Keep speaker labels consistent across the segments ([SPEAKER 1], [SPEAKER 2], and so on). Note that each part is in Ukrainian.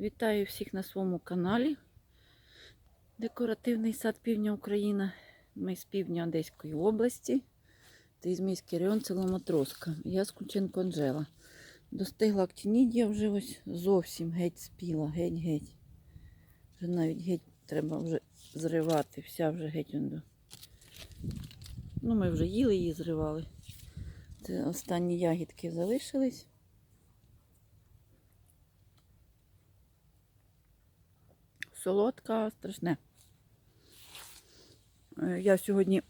[SPEAKER 1] Вітаю всіх на своєму каналі. Декоративний сад Півдня Україна. Ми з півдня Одеської області. Це Ізмійський район село Матроска. Я з Кученко Анжела. Достигла актінідія вже ось зовсім геть спіла, геть-геть. Вже навіть геть треба вже зривати. Вся вже геть. Ну, ми вже їли її, зривали. Це останні ягідки залишились. Солодка, страшне. Е, Я сьогодні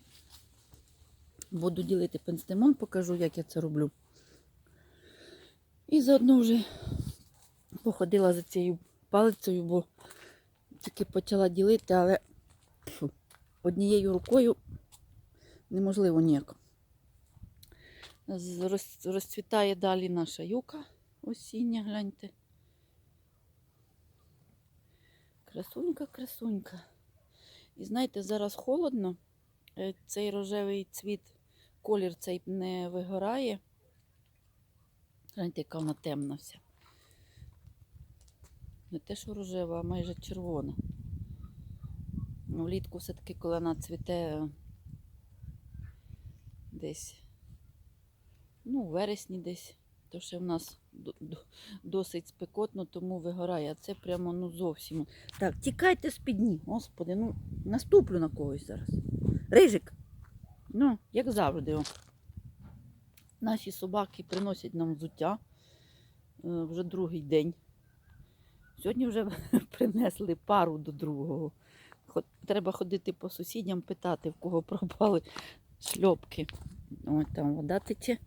[SPEAKER 1] буду ділити пенстемон, покажу, як я це роблю. І заодно вже походила за цією палицею, бо тільки почала ділити, але однією рукою неможливо ніяк. Розцвітає далі наша юка осіння, гляньте. Красунька, красунька. І знаєте, зараз холодно. е, Цей рожевий цвіт, колір цей не вигорає. Гляньте, яка вона темна вся. Не те, що рожева, а майже червона. Ну, влітку все-таки, коли вона цвіте е, десь, ну, у вересні десь, то ще в нас до- до- досить спекотно, тому вигорає. А це прямо ну зовсім. Так, тікайте з підні, господи, ну наступлю на когось зараз. Рижик. Ну, як завжди. О. Наші собаки приносять нам взуття е, вже другий день. Сьогодні вже принесли пару до другого. Треба ходити по сусідям, питати, в кого пропали шльопки. Ось там вода тече.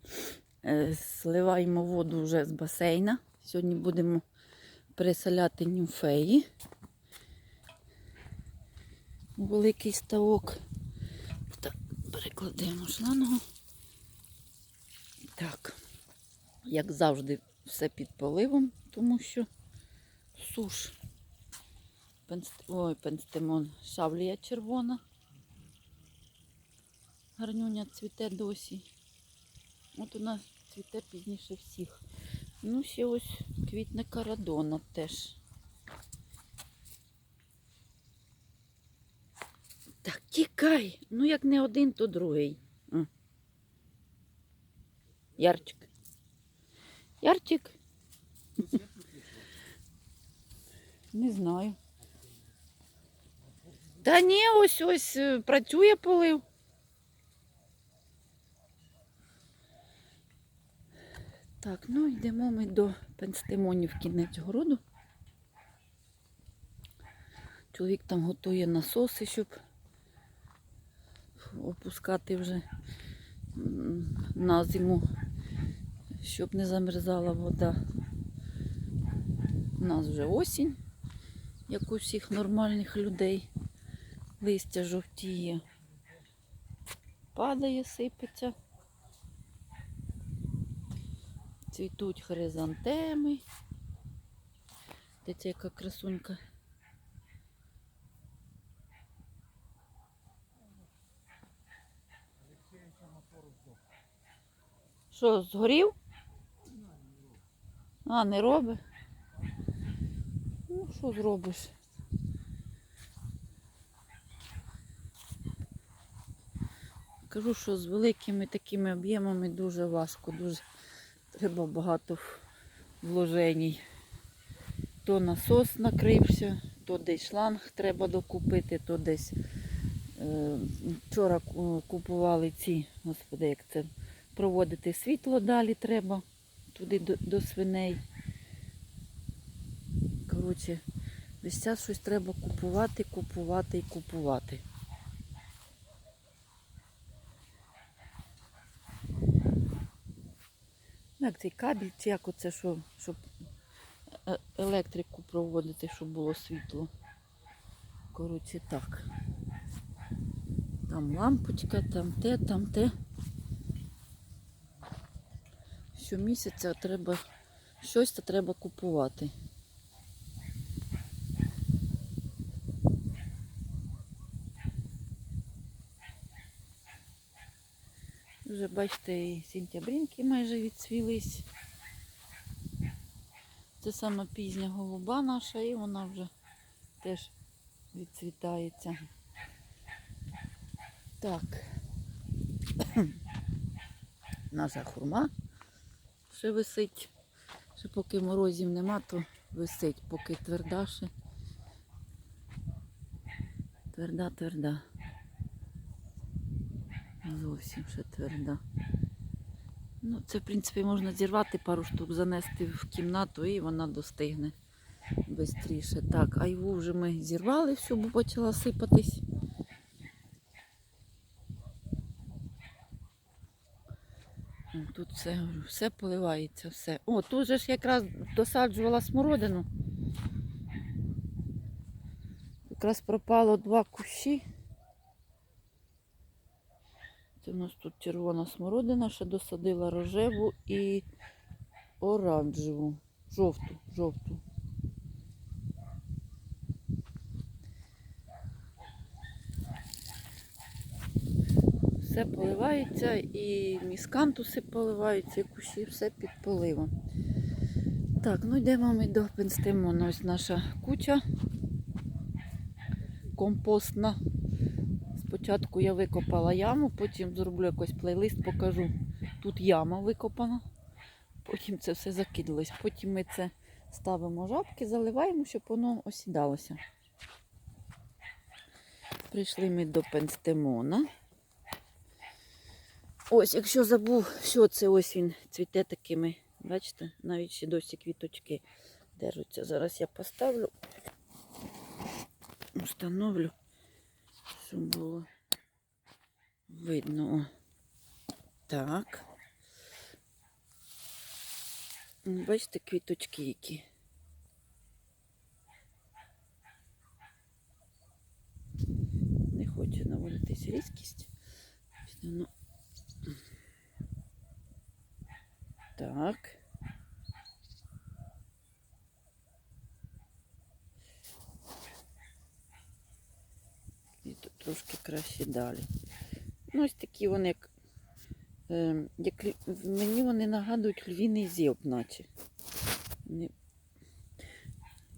[SPEAKER 1] Е, Сливаємо воду вже з басейна. Сьогодні будемо переселяти німфеї. Великий ставок. Так, перекладемо шлангу. Так, як завжди, все під поливом, тому що суш. Ой, пенстемон, шавлія червона. Гарнюня цвіте досі. От у нас цвіте пізніше всіх. Ну, ще ось квітне карадона теж. Так, тікай. Ну, як не один, то другий. Ярчик. Ярчик. Не знаю. Та ні, ось ось е, працює полив. Так, ну йдемо ми до пенстемонів кінець городу. Чоловік там готує насоси, щоб опускати вже на зиму, щоб не замерзала вода. У нас вже осінь, як у всіх нормальних людей. Листя жовтіє, падає, сипеться. Цвітуть хризантеми. Дивіться, яка красунька. Що, згорів? А, не робить? Ну, що зробиш? Кажу, що з великими такими об'ємами дуже важко, дуже треба багато в- вложень. То насос накрився, то десь шланг треба докупити, то десь е, вчора купували ці, господи, як це проводити світло далі треба туди до, до свиней. Коротше, весь час щось треба купувати, купувати і купувати. Як цей кабель, чи як оце, що, щоб е- електрику проводити, щоб було світло. Коротше, так. Там лампочка, там те, там те. Щомісяця треба щось треба купувати. Вже бачите, і сентябринки майже відцвілись. Це сама пізня голуба наша, і вона вже теж відцвітається. Так. Наша хурма ще висить. Ще поки морозів нема, то висить, поки тверда ще. Тверда, тверда. Зовсім ще тверда. Ну, це, в принципі, можна зірвати пару штук, занести в кімнату і вона достигне швидше. Так, айву вже ми зірвали, всю, бо почала сипатись. Тут все, все поливається, все. О, тут же ж якраз досаджувала смородину. Якраз пропало два кущі. Це в нас тут червона смородина, ще досадила рожеву і оранжеву. Жовту, жовту. Все поливається, і міскантуси поливаються, і кущі, все під поливом. Так, ну йдемо ми до пенстемону. Ось наша куча компостна. Спочатку я викопала яму, потім зроблю якийсь плейлист, покажу. Тут яма викопана, потім це все закидалось. Потім ми це ставимо жабки, заливаємо, щоб воно осідалося. Прийшли ми до пенстемона. Ось, якщо забув, що це ось він цвіте такими, бачите, навіть ще досі квіточки держаться. Зараз я поставлю, встановлю, щоб було видно. Так. Ну, Бачите, квіточки які. Не хоче наводитись різкість. Ну, Так. І тут трошки краще далі. Ну, ось такі вони, як, е, як мені вони нагадують львіний зєб, наче. Не...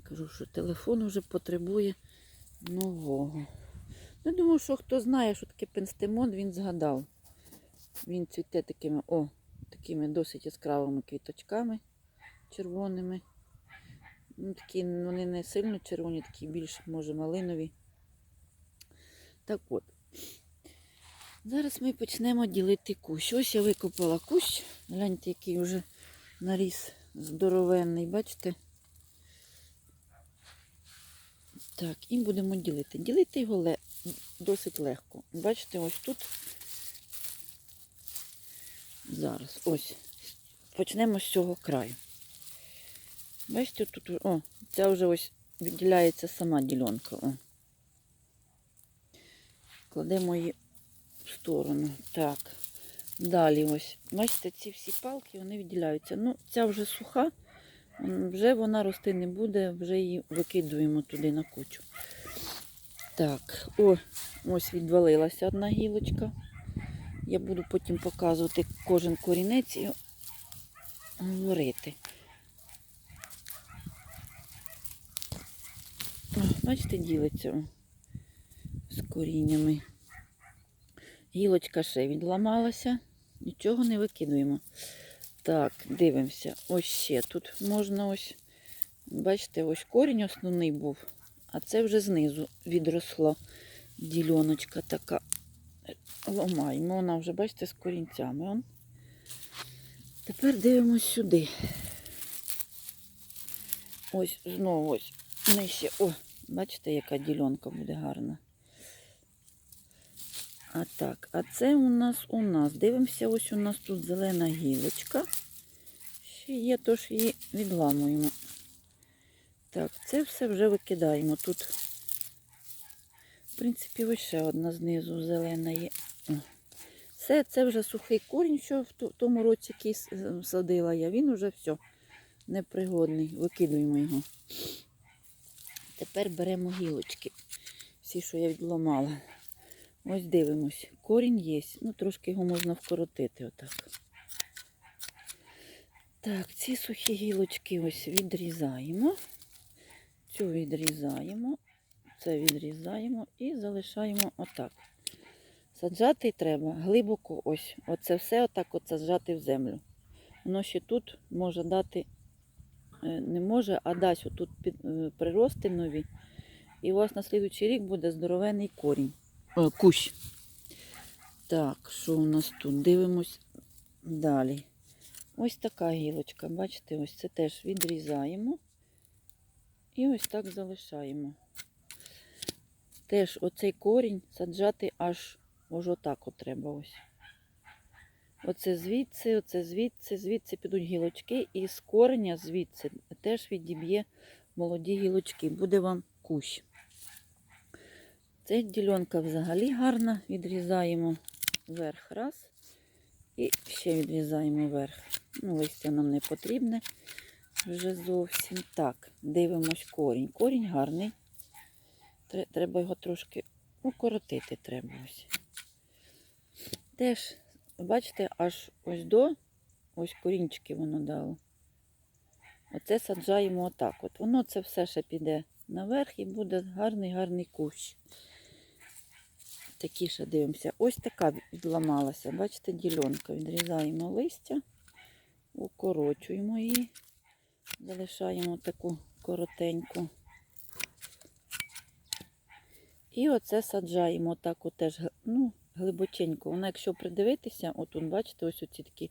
[SPEAKER 1] Кажу, що телефон вже потребує нового. Ну, думаю, що хто знає, що таке пенстемон, він згадав. Він цвіте такими, о, такими досить яскравими квіточками червоними. Ну, такі вони не сильно червоні, такі більш, може, малинові. Так от. Зараз ми почнемо ділити кущ. Ось я викопала кущ. Гляньте, який вже наріс здоровенний, бачите? Так, і будемо ділити. Ділити його досить легко. Бачите, ось тут. Зараз, ось. Почнемо з цього краю. Бачите, тут, о, це вже ось відділяється сама ділянка. О. Кладемо її в сторону. Так. Далі ось. Бачите, ці всі палки вони відділяються. Ну, ця вже суха, вже вона рости не буде, вже її викидуємо туди на кучу. Так, о, ось відвалилася одна гілочка. Я буду потім показувати кожен корінець і говорити. Бачите, ділиться з коріннями. Гілочка ще відламалася, нічого не викидуємо. Так, дивимося. Ось ще тут можна ось, бачите, ось корінь основний був, а це вже знизу відросла діляночка така. Ломаємо, вона вже, бачите, з корінцями. Он. Тепер дивимось сюди. Ось знову ось нижче. О, бачите, яка ділянка буде гарна. А так, а це у нас у нас. Дивимося, ось у нас тут зелена гілочка. Ще є, тож її відламуємо. Так, це все вже викидаємо. Тут, в принципі, ось ще одна знизу зелена є. Все, це вже сухий корінь, що в тому році який садила я. Він уже все непригодний. Викидуємо його. Тепер беремо гілочки. Всі, що я відламала. Ось дивимось. Корінь є. Ну, трошки його можна вкоротити отак. Так, ці сухі гілочки ось відрізаємо. Цю відрізаємо, це відрізаємо і залишаємо отак. Саджати треба глибоко ось. Оце все отак от саджати в землю. Воно ще тут може дати, е, не може, а дасть отут е, прирости нові. І у вас на слідуючий рік буде здоровений корінь. О, кущ. Так, що у нас тут? Дивимось далі. Ось така гілочка. Бачите, ось це теж відрізаємо. І ось так залишаємо. Теж оцей корінь саджати аж ось отак от треба ось. Оце звідси, оце звідси, звідси підуть гілочки, і з кореня звідси теж відіб'є молоді гілочки. Буде вам кущ. Ця ділянка взагалі гарна. Відрізаємо вверх раз. І ще відрізаємо вверх. Ну, листя нам не потрібне вже зовсім. Так, дивимось корінь. Корінь гарний. Треба його трошки укоротити треба ось. Теж, бачите, аж ось до, ось корінчики воно дало. Оце саджаємо отак. От воно це все ще піде наверх і буде гарний гарний кущ. Такі ще дивимося. Ось така відламалася. Бачите, ділянка. Відрізаємо листя, укорочуємо її, залишаємо таку коротеньку. І оце саджаємо так от теж ну, глибоченько. Воно, якщо придивитися, отут, бачите, ось оці такі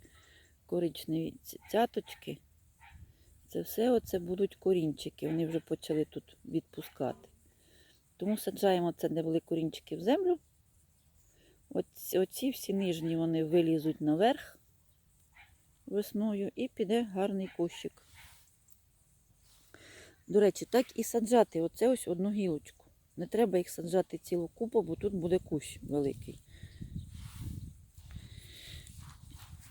[SPEAKER 1] коричневі цяточки. Це все оце будуть корінчики. Вони вже почали тут відпускати. Тому саджаємо це, де були корінчики в землю. Оці, оці всі нижні вони вилізуть наверх весною і піде гарний кущик. До речі, так і саджати оце ось одну гілочку. Не треба їх саджати цілу купу, бо тут буде кущ великий.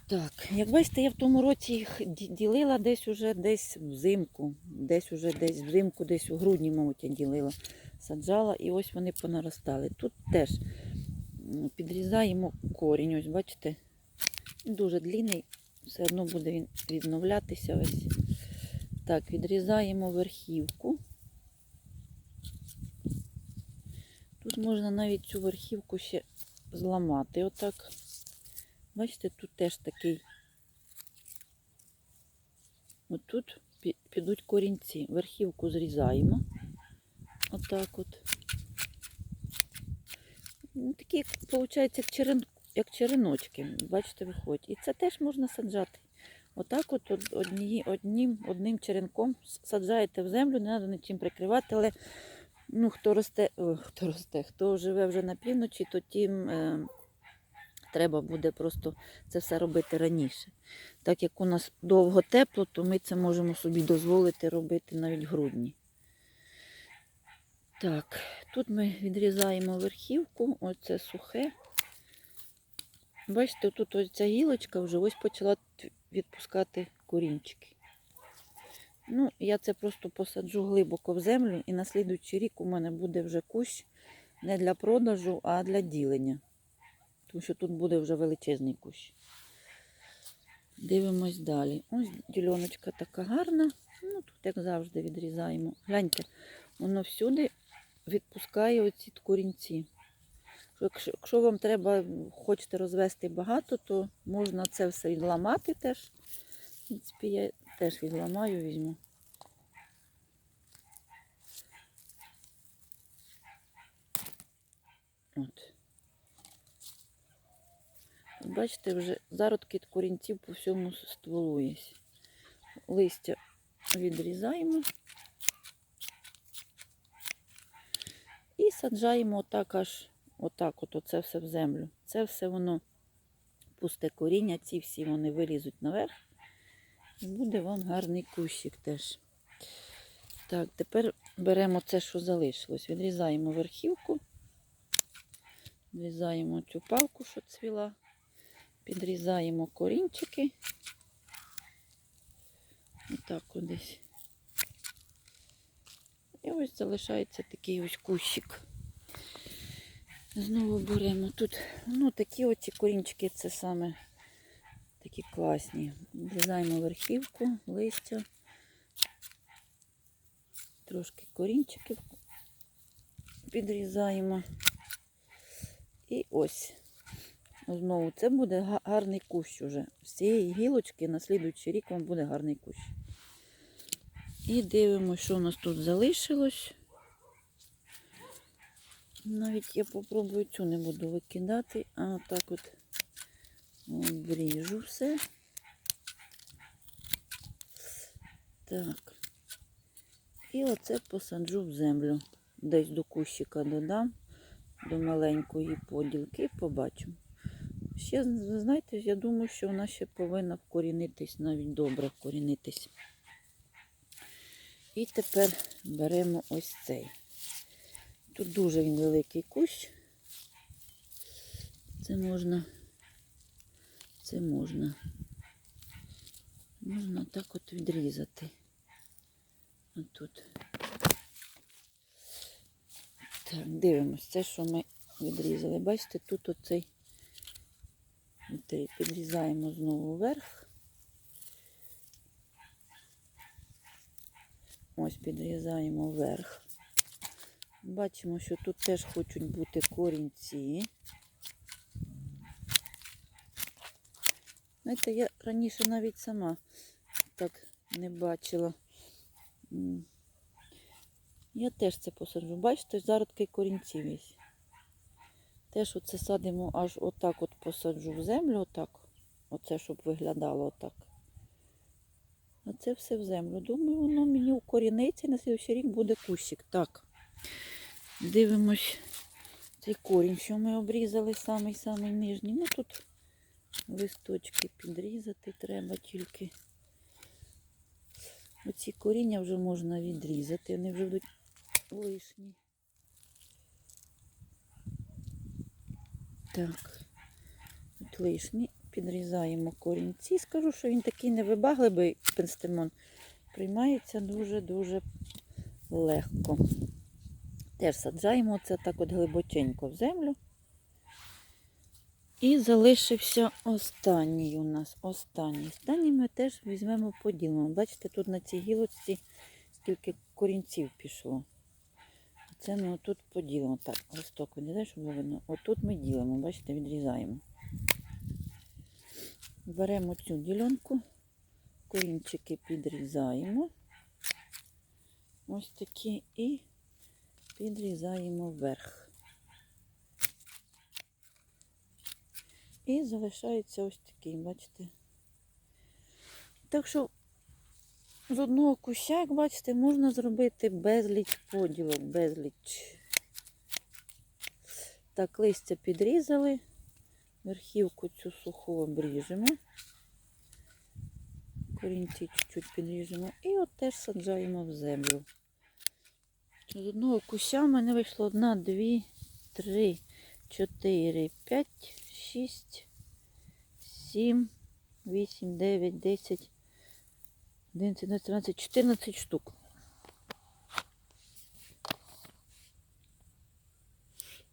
[SPEAKER 1] Так, як бачите, я в тому році їх ділила десь уже десь взимку, десь уже десь взимку, десь у грудні, мабуть, я ділила, саджала, і ось вони понаростали. Тут теж підрізаємо корінь, ось бачите, дуже длинний, все одно буде він відновлятися весь. Так, відрізаємо верхівку. Тут можна навіть цю верхівку ще зламати. Отак. Бачите, тут теж такий. Отут пі- підуть корінці. Верхівку зрізаємо. Отак от. Ну, Такі, виходить, як, черен... як череночки. Бачите, виходять. І це теж можна саджати. Отак от одні, одним, одним черенком саджаєте в землю, не треба нічим прикривати, але ну, хто росте, о, хто росте, хто живе вже на півночі, то тим е, треба буде просто це все робити раніше. Так як у нас довго тепло, то ми це можемо собі дозволити робити навіть в грудні. Так, тут ми відрізаємо верхівку, оце сухе. Бачите, тут ось ця гілочка вже ось почала відпускати корінчики. Ну, я це просто посаджу глибоко в землю, і на слідуючий рік у мене буде вже кущ не для продажу, а для ділення. Тому що тут буде вже величезний кущ. Дивимось далі. Ось діляночка така гарна. Ну, тут, як завжди, відрізаємо. Гляньте, воно всюди відпускає оці корінці. Якщо, вам треба, хочете розвести багато, то можна це все відламати теж. В принципі, я теж відламаю, візьму. От. Бачите, вже зародки корінців по всьому стволу є. Листя відрізаємо і саджаємо отак аж отак, от оце все в землю. Це все воно пусте коріння, ці всі вони вилізуть наверх. І буде вам гарний кущик теж. Так, тепер беремо це, що залишилось. Відрізаємо верхівку, відрізаємо цю палку, що цвіла, підрізаємо корінчики. Отак кудись. І ось залишається такий ось кущик. Знову беремо тут, ну такі оці корінчики, це саме Такі класні. Врізаємо верхівку, листя, трошки корінчиків підрізаємо. І ось. Знову це буде гарний кущ уже. З цієї гілочки на слідуючий рік вам буде гарний кущ. І дивимося, що у нас тут залишилось. Навіть я попробую цю не буду викидати, а отак от обріжу все. Так. І оце посаджу в землю. Десь до кущика додам, до маленької поділки, побачимо. Ще, знаєте, я думаю, що вона ще повинна вкорінитись, навіть добре вкорінитись. І тепер беремо ось цей. Тут дуже він великий кущ. Це можна, це можна. Можна так от відрізати. Отут. Так, дивимось, це, що ми відрізали. Бачите, тут оцей підрізаємо знову вверх. Ось підрізаємо вверх. Бачимо, що тут теж хочуть бути корінці. Знаєте, я раніше навіть сама так не бачила. Я теж це посаджу. Бачите, зародки корінців є. Теж оце садимо аж отак от посаджу в землю, отак. Оце, щоб виглядало отак. А це все в землю. Думаю, воно мені укоріниться і на слідчий рік буде кущик. Так. Дивимось цей корінь, що ми обрізали самий-самий нижній. Ну тут листочки підрізати треба тільки. Оці коріння вже можна відрізати, вони вже будуть лишні. Так, от лишні. Підрізаємо корінці. Скажу, що він такий невибагливий пенстемон. Приймається дуже-дуже легко. Теж саджаємо це так от глибоченько в землю. І залишився останній у нас. Останній. Останній ми теж візьмемо поділимо. Бачите, тут на цій гілочці скільки корінців пішло. Це ми отут поділимо. Так, листок відрізай, щоб було видно. Отут ми ділимо, бачите, відрізаємо. Беремо цю ділянку, корінчики підрізаємо. Ось такі і підрізаємо вверх. І залишається ось такий, бачите. Так що з одного куща, як бачите, можна зробити безліч поділок, безліч. Так, листя підрізали, верхівку цю суху обріжемо, корінці чуть-чуть підріжемо і от теж саджаємо в землю. З одного куща в мене вийшло одна, дві, три, чотири, п'ять, шість, сім, вісім, дев'ять, десять. 11, 12, 13, 14 штук.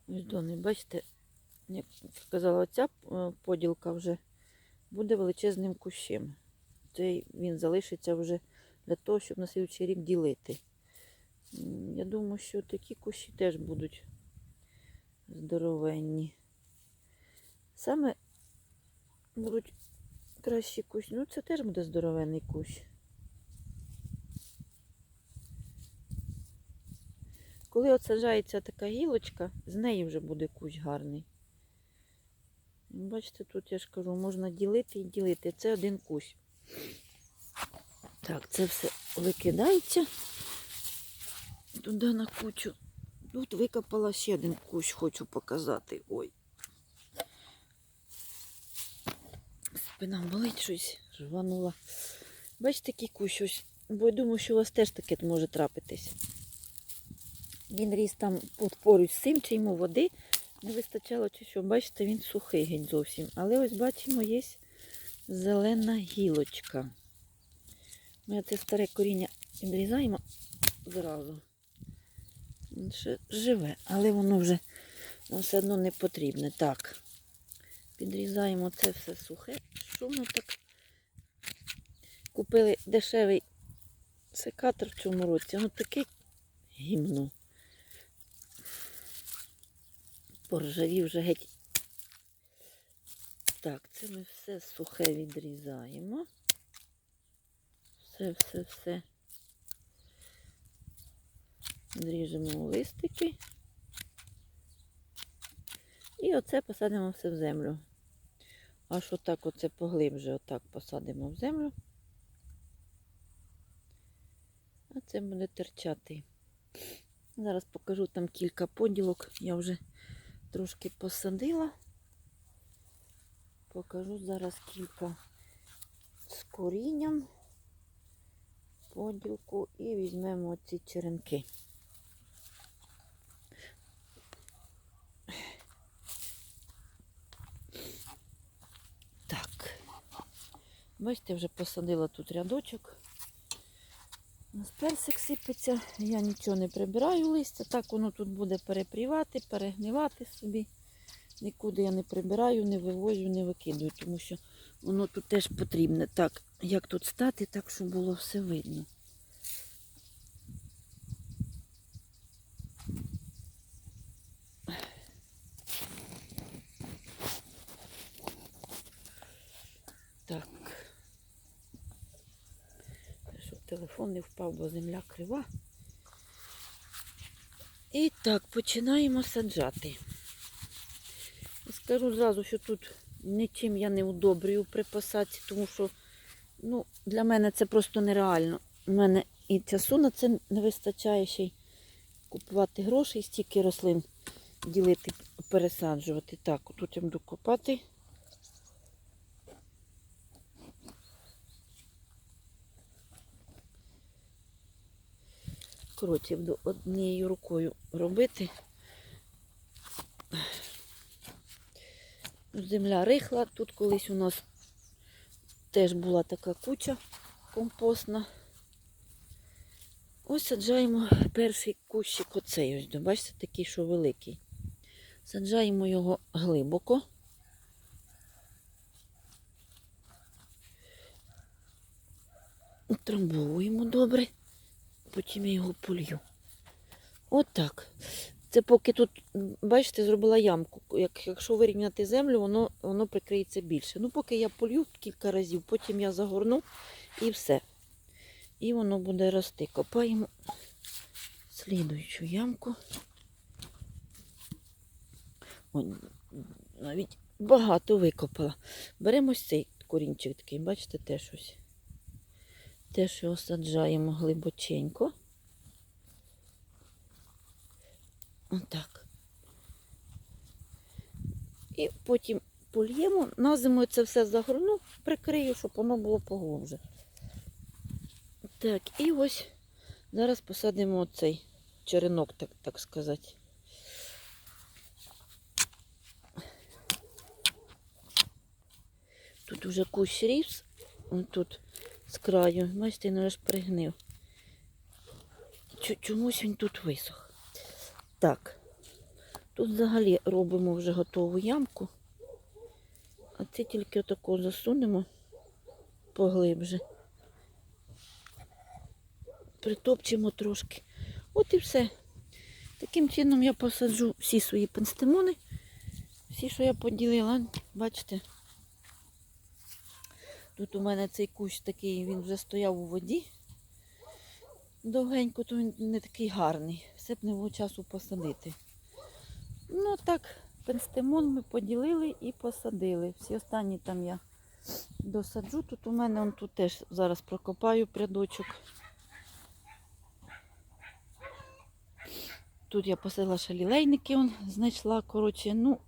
[SPEAKER 1] Ось дони, бачите, як сказала, оця е, поділка вже буде величезним кущем. Цей він залишиться вже для того, щоб на слідчий рік ділити. Я думаю, що такі кущі теж будуть здоровенні. Саме будуть кращі кущі. Ну, це теж буде здоровенний кущ. Коли от саджається така гілочка, з неї вже буде кущ гарний. Бачите, тут я ж кажу, можна ділити і ділити. Це один кущ. Так, це все викидається туди на кучу. Тут викопала ще один кущ, хочу показати. Ой. Спина болить щось, рванула. Бачите, такий кущ ось. Бо я думаю, що у вас теж таке може трапитись. Він ріс там поруч з цим, чи йому води не вистачало, чи що. Бачите, він сухий геть зовсім. Але ось бачимо, є зелена гілочка. Ми це старе коріння відрізаємо зразу. Живе, але воно вже нам все одно не потрібне. Так. Підрізаємо це все сухе. Що воно так? Купили дешевий секатор в цьому році. Воно таке гімно. Поржавів вже геть. Так, це ми все сухе відрізаємо. Все, все, все. Відріжемо листики. І оце посадимо все в землю. Аж отак оце поглибше отак посадимо в землю. А це буде терчати. Зараз покажу там кілька поділок. Я вже трошки посадила. Покажу зараз кілька з корінням, поділку і візьмемо ці черенки. Так. Бачите, вже посадила тут рядочок. У нас персик сипеться, я нічого не прибираю листя, так воно тут буде перепрівати, перегнивати собі. Нікуди я не прибираю, не вивозю, не викидаю, тому що воно тут теж потрібне. Так, як тут стати, так, щоб було все видно. Так. Щоб телефон не впав, бо земля крива. І так, починаємо саджати. Скажу зразу, що тут нічим я не удобрюю при посадці, тому що ну, для мене це просто нереально. У мене і часу на це не вистачає ще й купувати гроші, стільки рослин ділити, пересаджувати. Так, тут я буду копати. Буду однією рукою робити. Земля рихла. Тут колись у нас теж була така куча компостна. Ось саджаємо перший кущик оцей ось, бачите, такий, що великий. Саджаємо його глибоко. Утрамбовуємо добре, потім я його полью. Отак. Це поки тут, бачите, зробила ямку. Як, якщо вирівняти землю, воно, воно прикриється більше. Ну, поки я полью кілька разів, потім я загорну і все. І воно буде рости. Копаємо слідуючу ямку. О, навіть багато викопала. Беремо цей корінчик такий, бачите, теж ось. Теж його саджаємо глибоченько. Отак. І потім польємо, на зиму це все загорну, прикрию, щоб воно було поглубже. Так, і ось зараз посадимо оцей черенок, так, так сказати. Тут уже кущ ріс, тут з краю, бачите, він аж пригнив. Чомусь він тут висох. Так, тут взагалі робимо вже готову ямку. А це тільки отако засунемо поглибше. Притопчемо трошки. От і все. Таким чином я посаджу всі свої пенстемони. Всі, що я поділила, бачите. Тут у мене цей кущ такий, він вже стояв у воді. Довгенько, то він не такий гарний. Все б не було часу посадити. Ну так, пенстемон ми поділили і посадили. Всі останні там я досаджу. Тут у мене он тут теж зараз прокопаю прядочок. Тут я посадила ще лілейники, он знайшла. Коротше, ну,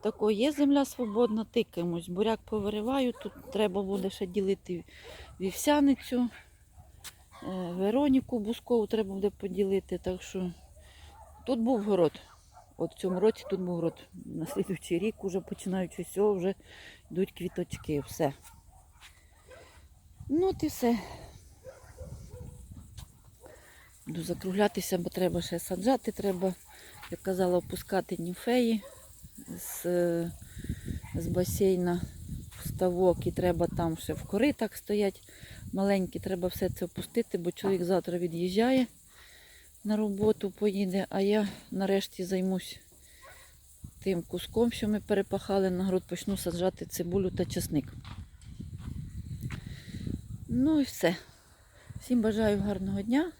[SPEAKER 1] тако є земля свободна, тикаємось. Буряк повириваю, тут треба буде ще ділити вівсяницю. Е, Вероніку Бускову треба буде поділити. Так що тут був город. От в цьому році тут був город. На слідуючий рік, уже починаючи з цього, вже йдуть квіточки. Все. Ну от і все. Буду закруглятися, бо треба ще саджати, треба, як казала, опускати німфеї з з басейна ставок, і треба там ще в коритах стоять маленькі. Треба все це опустити, бо чоловік завтра від'їжджає на роботу, поїде, а я нарешті займусь тим куском, що ми перепахали на город, почну саджати цибулю та чесник. Ну і все. Всім бажаю гарного дня.